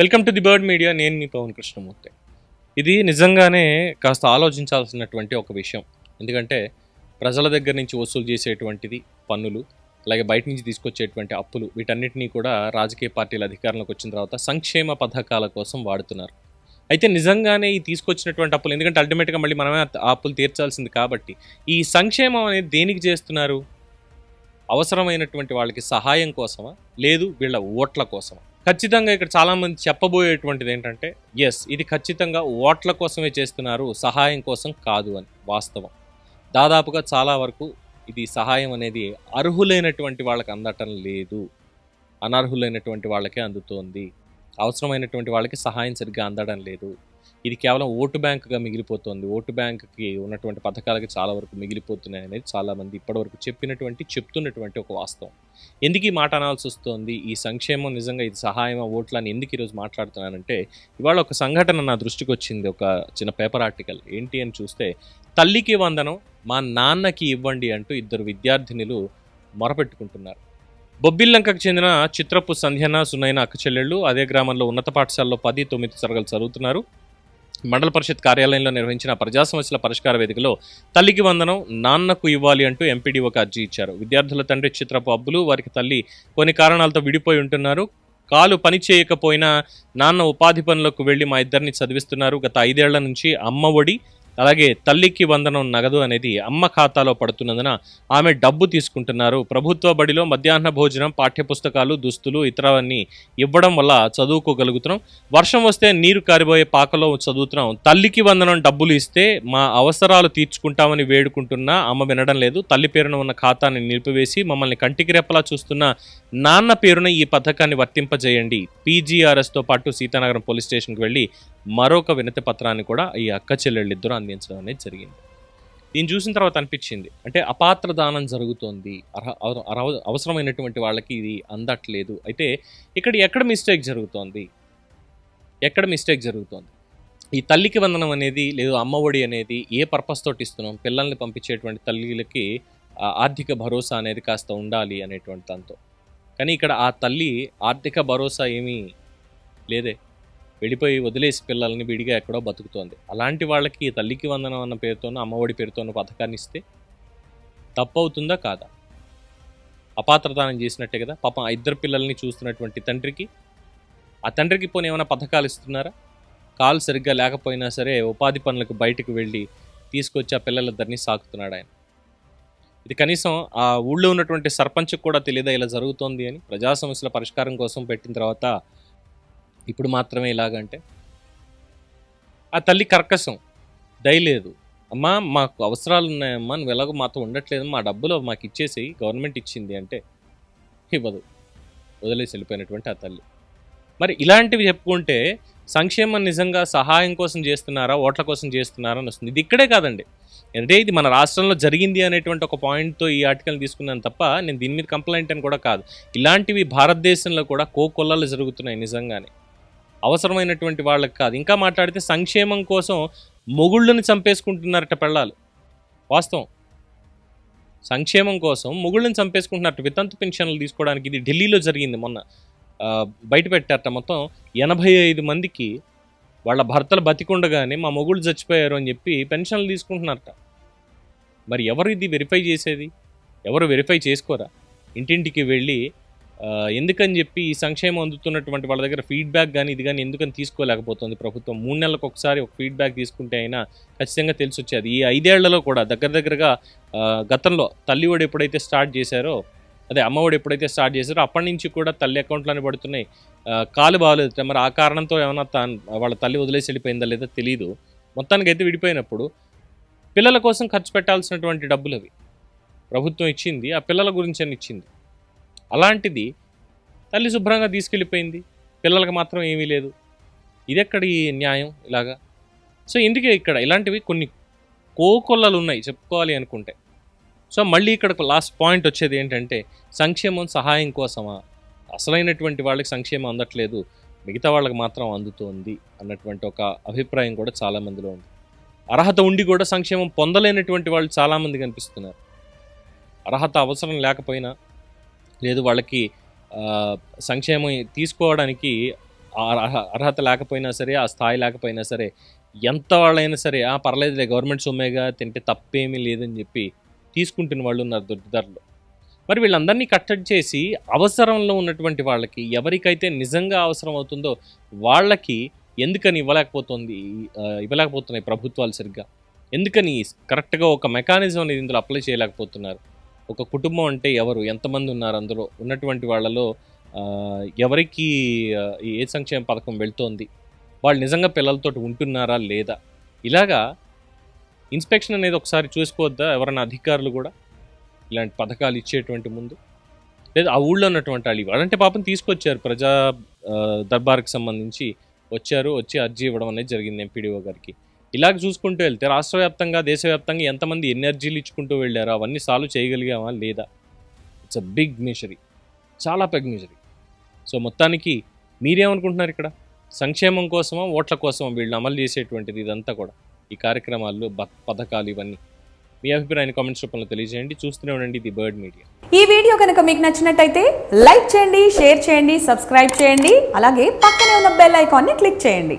Welcome to the bird media. నేను మీ పవన్ కృష్ణమూర్తి. ఇది నిజంగానే కాస్త ఆలోచించాల్సినటువంటి ఒక విషయం. ఎందుకంటే ప్రజల దగ్గర నుంచి వసూలు చేసేటువంటిది పన్నులు అలాగే బయట నుంచి తీసుకొచ్చేటువంటి అప్పులు వీటన్నిటినీ కూడా రాజకీయ పార్టీల అధికారంలోకి వచ్చిన తర్వాత సంక్షేమ పథకాల కోసం వాడుతున్నారు. అయితే నిజంగానే ఈ తీసుకొచ్చినటువంటి అప్పులు ఎందుకంటే అల్టిమేట్గా మళ్ళీ మనమే ఆ అప్పులు తీర్చాల్సింది కాబట్టి ఈ సంక్షేమం అనేది దేనికి చేస్తున్నారు? అవసరమైనటువంటి వాళ్ళకి సహాయం కోసమా? లేదు వీళ్ళ ఓట్ల కోసమా? ఖచ్చితంగా ఇక్కడ చాలామంది చెప్పబోయేటువంటిది ఏంటంటే ఎస్ ఇది ఖచ్చితంగా ఓట్ల కోసమే చేస్తున్నారు సహాయం కోసం కాదు అని వాస్తవం. దాదాపుగా చాలా వరకు ఇది సహాయం అనేది అర్హులైనటువంటి వాళ్ళకి అందటం లేదు. అనర్హులైనటువంటి వాళ్ళకే అందుతోంది. అవసరమైనటువంటి వాళ్ళకి సహాయం సరిగ్గా అందడం లేదు. ఇది కేవలం ఓటు బ్యాంకుగా మిగిలిపోతుంది. ఓటు బ్యాంకుకి ఉన్నటువంటి పథకాలకి చాలా వరకు మిగిలిపోతున్నాయి అనేది చాలామంది ఇప్పటివరకు చెప్పినటువంటి చెప్తున్నటువంటి ఒక వాస్తవం. ఎందుకు ఈ మాట అనాల్సి వస్తుంది? ఈ సంక్షేమం నిజంగా ఇది సహాయమా ఓట్లని ఎందుకు ఈరోజు మాట్లాడుతున్నానంటే ఇవాళ ఒక సంఘటన నా దృష్టికి వచ్చింది ఒక చిన్న పేపర్ ఆర్టికల్. ఏంటి అని చూస్తే తల్లికి వందనం మా నాన్నకి ఇవ్వండి అంటూ ఇద్దరు విద్యార్థినులు మొరపెట్టుకుంటున్నారు. బొబ్బిల్లంకకు చెందిన చిత్రపు సంధ్యన సునైన అక్క చెల్లెళ్ళు అదే గ్రామంలో ఉన్నత పాఠశాలలో పది తొమ్మిది తరగతులు చదువుతున్నారు. మండల పరిషత్ కార్యాలయంలో నిర్వహించిన ప్రజా సమస్యల పరిష్కార వేదికలో తల్లికి వందనం నాన్నకు ఇవ్వాలి అంటూ ఎంపీడీ ఒక అర్జీ ఇచ్చారు. విద్యార్థుల తండ్రి చిత్రపు అబ్బులు వారికి తల్లి కొన్ని కారణాలతో విడిపోయి ఉంటున్నారు. కాలు పని చేయకపోయినా నాన్న ఉపాధి పనులకు వెళ్ళి మా ఇద్దరిని చదివిస్తున్నారు. గత ఐదేళ్ళ నుంచి అమ్మ ఒడి అలాగే తల్లికి వందనం నగదు అనేది అమ్మ ఖాతాలో పడుతున్నందున ఆమె డబ్బు తీసుకుంటున్నారు. ప్రభుత్వ బడిలో మధ్యాహ్న భోజనం పాఠ్యపుస్తకాలు దుస్తులు ఇతరవన్నీ ఇవ్వడం వల్ల చదువుకోగలుగుతున్నాం. వర్షం వస్తే నీరు కారిపోయే పాకలో చదువుతున్నాం. తల్లికి వందనం డబ్బులు ఇస్తే మా అవసరాలు తీర్చుకుంటామని వేడుకుంటున్నా అమ్మ వినడం లేదు. తల్లి పేరున ఉన్న ఖాతాని నిలిపివేసి మమ్మల్ని కంటికి రెప్పలా చూస్తున్న నాన్న పేరున ఈ పథకాన్ని వర్తింపజేయండి. పీజీఆర్ఎస్తో పాటు సీతానగరం పోలీస్ స్టేషన్కి వెళ్ళి మరొక వినతి పత్రాన్ని కూడా ఈ అక్క చెల్లెళ్ళిద్దరూ అందించడం అనేది జరిగింది. దీన్ని చూసిన తర్వాత అనిపించింది. అంటే అపాత్ర దానం జరుగుతోంది. అర్హ అవసరమైనటువంటి వాళ్ళకి ఇది అందట్లేదు. అయితే ఇక్కడ ఎక్కడ మిస్టేక్ జరుగుతోంది? ఎక్కడ మిస్టేక్ జరుగుతోంది? ఈ తల్లికి వందనం అనేది లేదు అమ్మఒడి అనేది ఏ పర్పస్ తోటి ఇస్తున్నాం? పిల్లల్ని పంపించేటువంటి తల్లిలకి ఆర్థిక భరోసా అనేది కాస్త ఉండాలి అనేటువంటి దాంతో. కానీ ఇక్కడ ఆ తల్లి ఆర్థిక భరోసా ఏమీ లేదే. వెళ్ళిపోయి వదిలేసి పిల్లల్ని విడిగా ఎక్కడో బతుకుతోంది. అలాంటి వాళ్ళకి తల్లికి వందనం అన్న పేరుతోనూ అమ్మఒడి పేరుతోనూ పథకాన్ని ఇస్తే తప్పు అవుతుందా కాదా? అపాత్రదానం చేసినట్టే కదా. పాపం ఆ ఇద్దరు పిల్లల్ని చూస్తున్నటువంటి తండ్రికి ఆ తండ్రికి పోనీ ఏమైనా పథకాలు ఇస్తున్నారా? కాలు సరిగ్గా లేకపోయినా సరే ఉపాధి పనులకు బయటకు వెళ్ళి తీసుకొచ్చి ఆ పిల్లలిద్దరిని సాకుతున్నాడు ఆయన. ఇది కనీసం ఆ ఊళ్ళో ఉన్నటువంటి సర్పంచ్కి కూడా తెలియదా ఇలా జరుగుతోంది అని? ప్రజా సమస్యల పరిష్కారం కోసం పెట్టిన తర్వాత ఇప్పుడు మాత్రమే ఇలాగంటే ఆ తల్లి కర్కశం దయలేదు అమ్మా మాకు అవసరాలు ఉన్నాయమ్మా నువ్వు ఎలాగో మాతో ఉండట్లేదు మా డబ్బులు మాకు ఇచ్చేసి గవర్నమెంట్ ఇచ్చింది అంటే ఇవ్వదు. వదిలేసి వెళ్ళిపోయినటువంటి ఆ తల్లి. మరి ఇలాంటివి చెప్పుకుంటే సంక్షేమం నిజంగా సహాయం కోసం చేస్తున్నారా ఓట్ల కోసం చేస్తున్నారా అని వస్తుంది. ఇది ఇక్కడే కాదండి. అంటే ఇది మన రాష్ట్రంలో జరిగింది అనేటువంటి ఒక పాయింట్తో ఈ ఆర్టికల్ తీసుకున్నాను తప్ప నేను దీని మీద కంప్లైంట్ అని కూడా కాదు. ఇలాంటివి భారతదేశంలో కూడా కోకొల్లలు జరుగుతున్నాయి నిజంగానే. అవసరమైనటువంటి వాళ్ళకి కాదు. ఇంకా మాట్లాడితే సంక్షేమం కోసం మొగుళ్ళని చంపేసుకుంటున్నారట పెళ్ళాలు. వాస్తవం. సంక్షేమం కోసం మొగుళ్ళని చంపేసుకుంటున్నట్టు వితంతు పెన్షన్లు తీసుకోవడానికి ఇది ఢిల్లీలో జరిగింది మొన్న. బయట పెట్టారట మొత్తం ఎనభై ఐదు మందికి వాళ్ళ భర్తలు బతికుండగానే మా మొగుళ్ళు చచ్చిపోయారు అని చెప్పి పెన్షన్లు తీసుకుంటున్నారట. మరి ఎవరు ఇది వెరిఫై చేసేది? ఎవరు వెరిఫై చేసుకోరా? ఇంటింటికి వెళ్ళి ఎందుకని చెప్పి ఈ సంక్షేమం అందుతున్నటువంటి వాళ్ళ దగ్గర ఫీడ్బ్యాక్ కానీ ఇది కానీ ఎందుకని తీసుకోలేకపోతుంది ప్రభుత్వం? మూడు నెలలకు ఒకసారి ఒక ఫీడ్బ్యాక్ తీసుకుంటే అయినా ఖచ్చితంగా తెలిసి వచ్చేది ఈ ఐదేళ్ళలో కూడా దగ్గర దగ్గరగా గతంలో తల్లిఒడి ఎప్పుడైతే స్టార్ట్ చేశారో అదే అమ్మఒడి ఎప్పుడైతే స్టార్ట్ చేశారో అప్పటి నుంచి కూడా తల్లి అకౌంట్లోనే పడుతున్నాయి. కాలు బాగాలేదు. మరి ఆ కారణంతో ఏమైనా తాను వాళ్ళ తల్లి వదిలేసి వెళ్ళిపోయిందా లేదా తెలియదు మొత్తానికి అయితే విడిపోయినప్పుడు పిల్లల కోసం ఖర్చు పెట్టాల్సినటువంటి డబ్బులు అవి. ప్రభుత్వం ఇచ్చింది. ఆ పిల్లల గురించి అని ఇచ్చింది? అలాంటిది తల్లి శుభ్రంగా తీసుకెళ్ళిపోయింది. పిల్లలకు మాత్రం ఏమీ లేదు. ఇదెక్కడి న్యాయం ఇలాగా? సో ఇందుకే ఇక్కడ ఇలాంటివి కొన్ని కోకొల్లలు ఉన్నాయి చెప్పుకోవాలి అనుకుంటే. సో మళ్ళీ ఇక్కడ లాస్ట్ పాయింట్ వచ్చేది ఏంటంటే సంక్షేమం సహాయం కోసమా? అసలైనటువంటి వాళ్ళకి సంక్షేమం అందట్లేదు. మిగతా వాళ్ళకి మాత్రం అందుతోంది అన్నటువంటి ఒక అభిప్రాయం కూడా చాలా మందిలో ఉంది. అర్హత ఉండి కూడా సంక్షేమం పొందలేనటువంటి వాళ్ళు చాలామంది కనిపిస్తున్నారు. అర్హత అవసరం లేకపోయినా లేదు వాళ్ళకి సంక్షేమం తీసుకోవడానికి ఆ అర్హ- అర్హత లేకపోయినా సరే ఆ స్థాయి లేకపోయినా సరే ఎంత వాళ్ళైనా సరే ఆ పర్లేదులే గవర్నమెంట్ సొమ్మేగా తింటే తప్పేమీ లేదని చెప్పి తీసుకుంటున్న వాళ్ళు ఉన్నారు దొడ్డిదారులు. మరి వీళ్ళందరినీ కట్టడి చేసి అవసరంలో ఉన్నటువంటి వాళ్ళకి ఎవరికైతే నిజంగా అవసరం అవుతుందో వాళ్ళకి ఎందుకని ఇవ్వలేకపోతుంది? ఇవ్వలేకపోతున్నాయి ప్రభుత్వాలు సరిగ్గా? ఎందుకని కరెక్ట్గా ఒక మెకానిజం అనేది ఇందులో అప్లై చేయలేకపోతున్నారు? ఒక కుటుంబం అంటే ఎవరు? ఎంతమంది ఉన్నారు అందులో? ఉన్నటువంటి వాళ్ళలో ఎవరికి ఏ సంక్షేమ పథకం వెళ్తోంది? వాళ్ళు నిజంగా పిల్లలతో ఉంటున్నారా లేదా? ఇలాగా ఇన్స్పెక్షన్ అనేది ఒకసారి చూసుకోవద్దా? ఎవరైనా అధికారులు కూడా ఇలాంటి పథకాలు ఇచ్చేటువంటి ముందు? లేదా ఆ ఊళ్ళో ఉన్నటువంటి వాళ్ళు వాళ్ళంటే పాపం తీసుకొచ్చారు. ప్రజా దర్బార్కి సంబంధించి వచ్చారు. వచ్చి అర్జీ ఇవ్వడం అనేది జరిగింది ఎంపీడీఓ గారికి. ఇలాగ చూసుకుంటూ వెళ్తే రాష్ట్ర వ్యాప్తంగా దేశవ్యాప్తంగా ఎంతమంది ఎనర్జీలు ఇచ్చుకుంటూ వెళ్ళారో అవన్నీ సాల్వ్ చేయగలిగామా లేదా? ఇట్స్ అ బిగ్ మిషరీ చాలా పెద్ద మిషరీ సో మొత్తానికి మీరేమనుకుంటున్నారు ఇక్కడ? సంక్షేమం కోసమా ఓట్ల కోసమా వీళ్ళు అమలు చేసేటువంటిది ఇదంతా కూడా? ఈ కార్యక్రమాలు బ- పథకాలు ఇవన్నీ. మీ అభిప్రాయాన్ని కామెంట్స్ రూపంలో తెలియజేయండి. చూస్తూనే ఉండండి ది బర్డ్ మీడియా. ఈ వీడియో కనుక మీకు నచ్చినట్టయితే లైక్ చేయండి షేర్ చేయండి సబ్స్క్రైబ్ చేయండి అలాగే పక్కనే ఉన్న బెల్ ఐకాన్ని క్లిక్ చేయండి.